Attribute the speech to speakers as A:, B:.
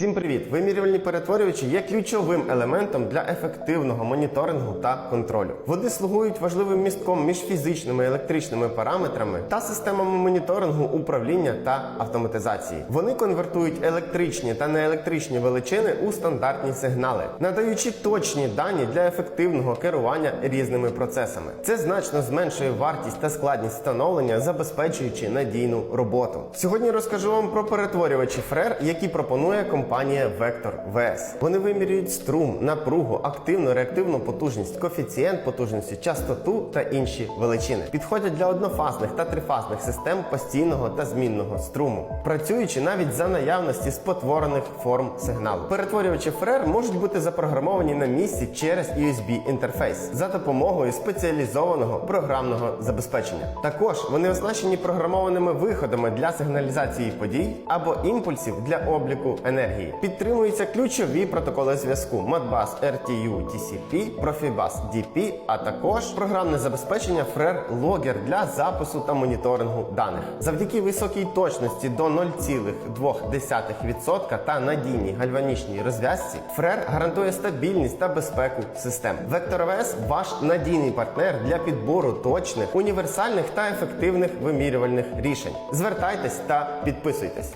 A: Всім привіт! Вимірювальні перетворювачі є ключовим елементом для ефективного моніторингу та контролю. Вони слугують важливим містком між фізичними і електричними параметрами та системами моніторингу, управління та автоматизації. Вони конвертують електричні та неелектричні величини у стандартні сигнали, надаючи точні дані для ефективного керування різними процесами. Це значно зменшує вартість та складність встановлення, забезпечуючи надійну роботу. Сьогодні розкажу вам про перетворювачі FRER, які пропонує компанія Vector VS. Вони вимірюють струм, напругу, активну реактивну потужність, коефіцієнт потужності, частоту та інші величини. Підходять для однофазних та трифазних систем постійного та змінного струму, працюючи навіть за наявності спотворених форм сигналу. Перетворювачі FRER можуть бути запрограмовані на місці через USB інтерфейс за допомогою спеціалізованого програмного забезпечення. Також вони оснащені програмованими виходами для сигналізації подій або імпульсів для обліку енергії. Підтримуються ключові протоколи зв'язку Modbus RTU TCP, Profibus DP, а також програмне забезпечення FRER Logger для запису та моніторингу даних. Завдяки високій точності до 0,2% та надійній гальванічній розв'язці FRER гарантує стабільність та безпеку систем. Vector OS – ваш надійний партнер для підбору точних, універсальних та ефективних вимірювальних рішень. Звертайтесь та підписуйтесь.